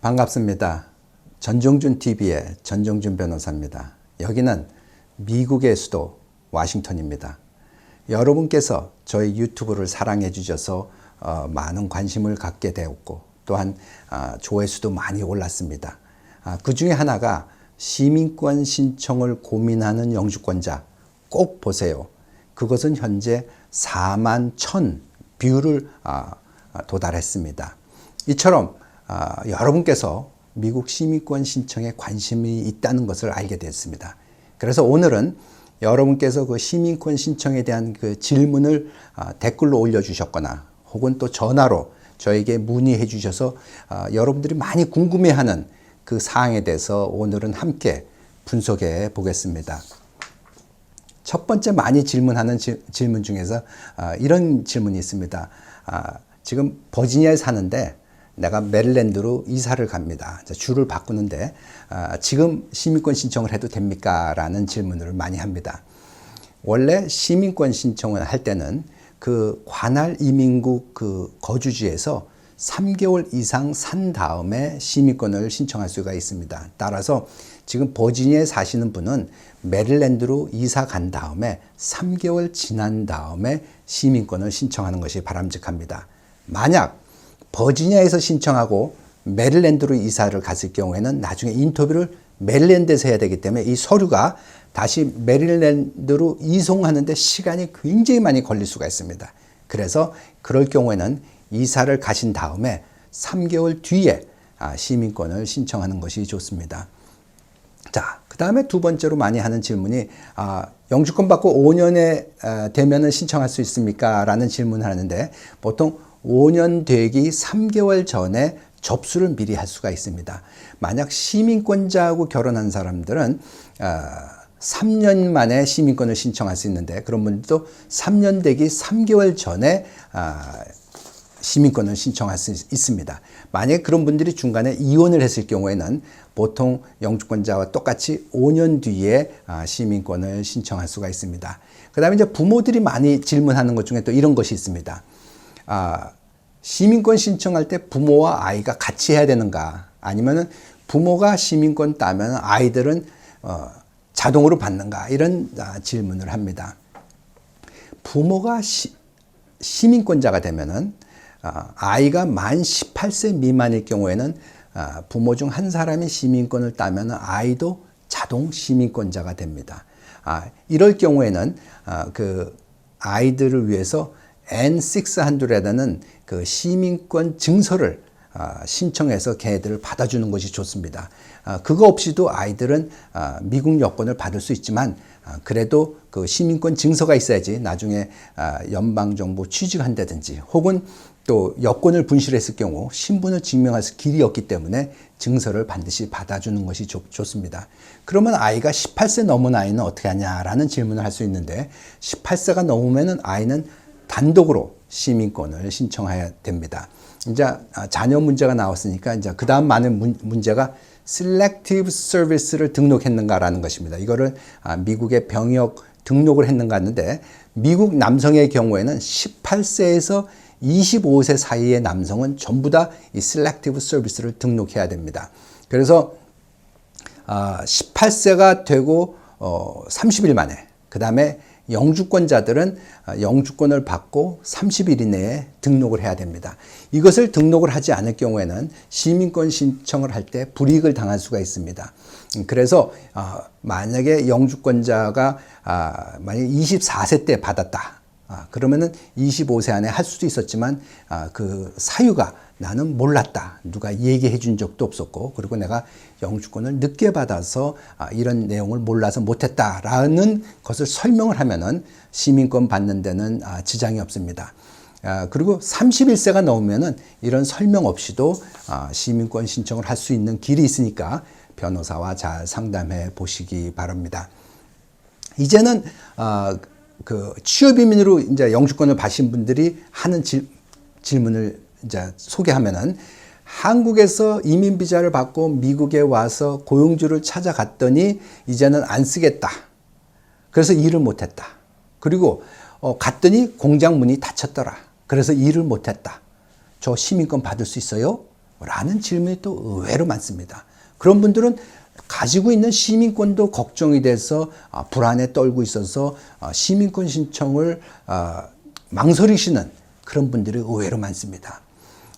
반갑습니다. 전종준 TV의 전종준 변호사입니다. 여기는 미국의 수도 워싱턴입니다. 여러분께서 저희 유튜브를 사랑해 주셔서 어, 많은 관심을 갖게 되었고 또한 아, 조회수도 많이 올랐습니다. 아, 그 중에 하나가 시민권 신청을 고민하는 영주권자 꼭 보세요. 그것은 현재 4만 1000 뷰를 아, 아, 도달했습니다. 이처럼 아, 여러분께서 미국 시민권 신청에 관심이 있다는 것을 알게 됐습니다. 그래서 오늘은 여러분께서 그 시민권 신청에 대한 그 질문을 아, 댓글로 올려주셨거나 혹은 또 전화로 저에게 문의해 주셔서 아, 여러분들이 많이 궁금해하는 그 사항에 대해서 오늘은 함께 분석해 보겠습니다. 첫 번째 많이 질문하는 지, 질문 중에서 아, 이런 질문이 있습니다. 아, 지금 버지니아에 사는데 내가 메릴랜드로 이사를 갑니다. 주를 바꾸는데 아, 지금 시민권 신청을 해도 됩니까? 라는 질문을 많이 합니다. 원래 시민권 신청을 할 때는 그 관할 이민국 그 거주지에서 3개월 이상 산 다음에 시민권을 신청할 수가 있습니다. 따라서 지금 버지니아에 사시는 분은 메릴랜드로 이사 간 다음에 3개월 지난 다음에 시민권을 신청하는 것이 바람직합니다. 만약 버지니아에서 신청하고 메릴랜드로 이사를 갔을 경우에는 나중에 인터뷰를 메릴랜드에서 해야 되기 때문에 이 서류가 다시 메릴랜드로 이송하는데 시간이 굉장히 많이 걸릴 수가 있습니다. 그래서 그럴 경우에는 이사를 가신 다음에 3개월 뒤에 아, 시민권을 신청하는 것이 좋습니다. 자, 그 다음에 두 번째로 많이 하는 질문이, 아, 영주권 받고 5년에 되면은 신청할 수 있습니까? 라는 질문을 하는데, 보통 5년 되기 3개월 전에 접수를 미리 할 수가 있습니다. 만약 시민권자하고 결혼한 사람들은, 아, 3년 만에 시민권을 신청할 수 있는데, 그런 분들도 3년 되기 3개월 전에, 아, 시민권을 신청할 수 있습니다. 만약 그런 분들이 중간에 이혼을 했을 경우에는 보통 영주권자와 똑같이 5년 뒤에 아, 시민권을 신청할 수가 있습니다. 그 다음에 이제 부모들이 많이 질문하는 것 중에 또 이런 것이 있습니다. 아, 시민권 신청할 때 부모와 아이가 같이 해야 되는가? 아니면은 부모가 시민권 따면 아이들은 어, 자동으로 받는가? 이런 아, 질문을 합니다. 부모가 시, 시민권자가 되면은 아, 아이가 만 18세 미만일 경우에는 아, 부모 중 한 사람이 시민권을 따면 아이도 자동 시민권자가 됩니다. 아, 이럴 경우에는 그 아이들을 위해서 N600라는 그 시민권 증서를 신청해서 걔들을 받아주는 것이 좋습니다. 그거 없이도 아이들은 미국 여권을 받을 수 있지만 그래도 그 시민권 증서가 있어야지 나중에 연방 정부 취직한다든지 혹은 또 여권을 분실했을 경우 신분을 증명할 길이 없기 때문에 증서를 반드시 받아주는 것이 좋, 습니다 그러면 아이가 18세 넘은 아이는 어떻게 하냐라는 질문을 할 수 있는데 18세가 넘으면 아이는 단독으로 시민권을 신청해야 됩니다. 이제 자녀 문제가 나왔으니까 이제 그 다음 많은 문, 문제가 Selective Service를 등록했는가라는 것입니다. 이거를 미국의 병역 등록을 했는가 하는데 미국 남성의 경우에는 18세에서 25세 사이의 남성은 전부 다이 셀렉티브 서비스를 등록해야 됩니다. 그래서 18세가 되고 30일 만에 그 다음에 영주권자들은 영주권을 받고 30일 이내에 등록을 해야 됩니다. 이것을 등록을 하지 않을 경우에는 시민권 신청을 할 때 불이익을 당할 수가 있습니다. 그래서 만약에 영주권자가 만약 24세 때 받았다. 아, 그러면은 25세 안에 할 수도 있었지만 아, 그 사유가 나는 몰랐다. 누가 얘기해 준 적도 없었고 그리고 내가 영주권을 늦게 받아서 아, 이런 내용을 몰라서 못했다라는 것을 설명을 하면은 시민권 받는 데는 아, 지장이 없습니다. 아, 그리고 31세가 넘으면은 이런 설명 없이도 아, 시민권 신청을 할 수 있는 길이 있으니까 변호사와 잘 상담해 보시기 바랍니다. 이제는 아, 그 취업 이민으로 이제 영주권을 받으신 분들이 하는 질, 질문을 이제 소개하면은 한국에서 이민 비자를 받고 미국에 와서 고용주를 찾아갔더니 이제는 안 쓰겠다. 그래서 일을 못 했다. 그리고 어, 갔더니 공장 문이 닫혔더라. 그래서 일을 못 했다. 저 시민권 받을 수 있어요? 라는 질문이 또 의외로 많습니다. 그런 분들은 가지고 있는 시민권도 걱정이 돼서 아, 불안에 떨고 있어서 아, 시민권 신청을 아, 망설이시는 그런 분들이 의외로 많습니다.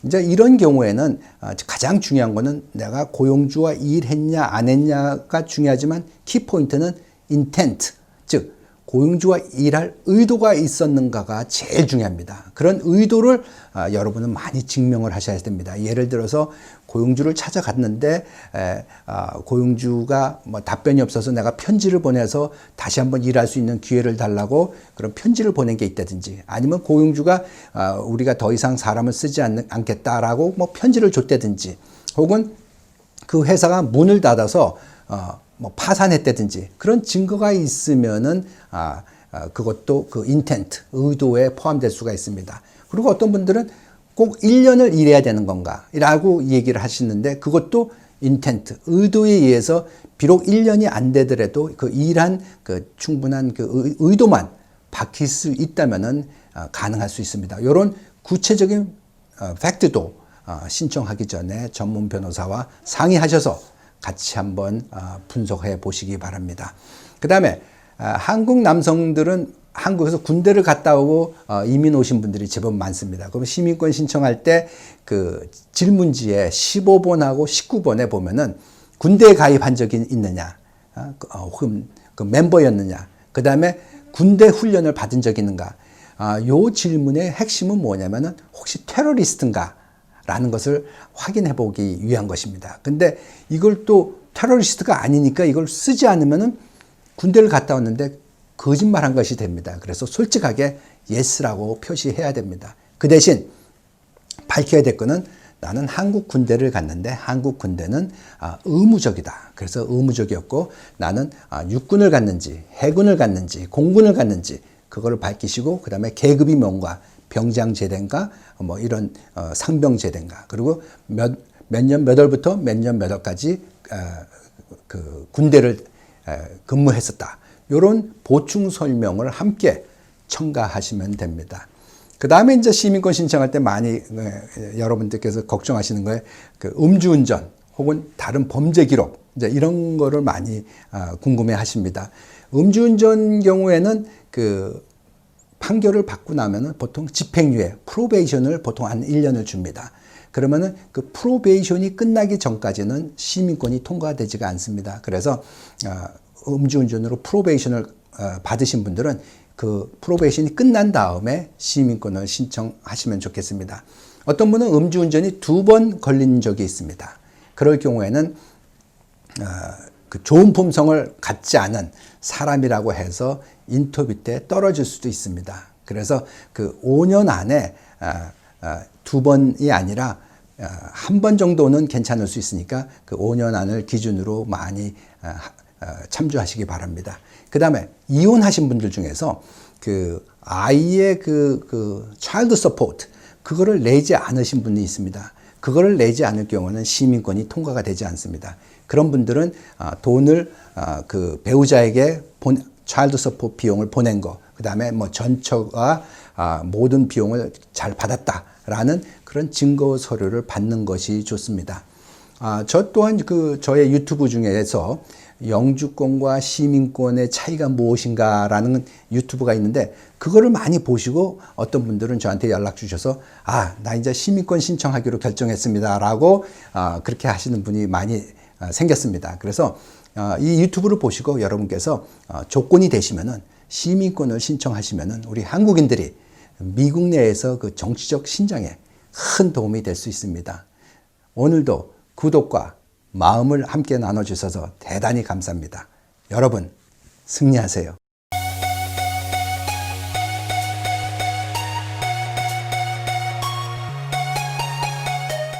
이제 이런 경우에는 아, 가장 중요한 거는 내가 고용주와 일했냐 안 했냐가 중요하지만 키포인트는 intent 즉 고용주와 일할 의도가 있었는가가 제일 중요합니다. 그런 의도를 아, 여러분은 많이 증명을 하셔야 됩니다. 예를 들어서 고용주를 찾아갔는데 에, 아, 고용주가 뭐 답변이 없어서 내가 편지를 보내서 다시 한번 일할 수 있는 기회를 달라고 그런 편지를 보낸 게 있다든지 아니면 고용주가 아, 우리가 더 이상 사람을 쓰지 않, 않겠다라고 뭐 편지를 줬다든지 혹은 그 회사가 문을 닫아서 어, 뭐 파산했다든지 그런 증거가 있으면은 아, 아 그것도 그 인텐트 의도에 포함될 수가 있습니다. 그리고 어떤 분들은 꼭 1년을 일해야 되는 건가? 라고 얘기를 하시는데 그것도 인텐트 의도에 의해서 비록 1년이 안 되더라도 그 일한 그 충분한 그 의- 의도만 밝힐 수 있다면은 아, 가능할 수 있습니다. 이런 구체적인 어, 팩트도 어, 신청하기 전에 전문 변호사와 상의하셔서 같이 한번 어, 분석해 보시기 바랍니다. 그 다음에 한국 남성들은 한국에서 군대를 갔다 오고 어, 이민 오신 분들이 제법 많습니다. 그럼 시민권 신청할 때 그 질문지에 15번하고 19번에 보면은 군대에 가입한 적이 있느냐, 어, 그, 어, 혹은 그 멤버였느냐, 그 다음에 군대 훈련을 받은 적이 있는가. 아, 요 질문의 핵심은 뭐냐면은 혹시 테러리스트인가? 라는 것을 확인해 보기 위한 것입니다. 근데 이걸 또 테러리스트가 아니니까 이걸 쓰지 않으면은 군대를 갔다 왔는데 거짓말한 것이 됩니다. 그래서 솔직하게 예스라고 표시해야 됩니다. 그 대신 밝혀야 될 거는 나는 한국 군대를 갔는데 한국 군대는 아, 의무적이다. 그래서 의무적이었고 나는 아, 육군을 갔는지 해군을 갔는지 공군을 갔는지 그거를 밝히시고 그다음에 계급이 뭔가 병장 제대인가 뭐 이런 어, 상병 제대인가 그리고 몇 몇 년 몇 월부터 몇 년 몇 월까지 어, 그 군대를 에, 근무했었다. 이런 보충 설명을 함께 첨가하시면 됩니다. 그 다음에 이제 시민권 신청할 때 많이 에, 여러분들께서 걱정하시는 거에 그 음주운전 혹은 다른 범죄 기록 이제 이런 거를 많이 아, 궁금해 하십니다. 음주운전 경우에는 그 판결을 받고 나면은 보통 집행유예, 프로베이션을 보통 한 1년을 줍니다. 그러면은 그 프로베이션이 끝나기 전까지는 시민권이 통과되지가 않습니다. 그래서 아, 음주운전으로 프로베이션을 어, 받으신 분들은 그 프로베이션이 끝난 다음에 시민권을 신청하시면 좋겠습니다. 어떤 분은 음주운전이 두 번 걸린 적이 있습니다. 그럴 경우에는 어, 그 좋은 품성을 갖지 않은 사람이라고 해서 인터뷰 때 떨어질 수도 있습니다. 그래서 그 5년 안에 아, 아, 두 번이 아니라 아, 한번 정도는 괜찮을 수 있으니까 그 5년 안을 기준으로 많이 참조하시기 바랍니다. 그 다음에 이혼하신 분들 중에서 그 아이의 그, 그 서포트 그거를 내지 않으신 분이 있습니다. 그거를 내지 않을 경우는 시민권이 통과가 되지 않습니다. 그런 분들은 아, 돈을 아, 그 배우자에게 본 차일드 서포트 비용을 보낸 거, 그 다음에 뭐 전처가 아, 모든 비용을 잘 받았다라는 그런 증거 서류를 받는 것이 좋습니다. 아, 저 또한 그 저의 유튜브 중에서 영주권과 시민권의 차이가 무엇인가라는 유튜브가 있는데 그거를 많이 보시고 어떤 분들은 저한테 연락 주셔서 아, 나 이제 시민권 신청하기로 결정했습니다라고 아, 그렇게 하시는 분이 많이 아, 생겼습니다. 그래서 아, 이 유튜브를 보시고 여러분께서 아, 조건이 되시면은 시민권을 신청하시면은 우리 한국인들이 미국 내에서 그 정치적 신장에 큰 도움이 될 수 있습니다. 오늘도 구독과 마음을 함께 나눠주셔서 대단히 감사합니다. 여러분, 승리하세요.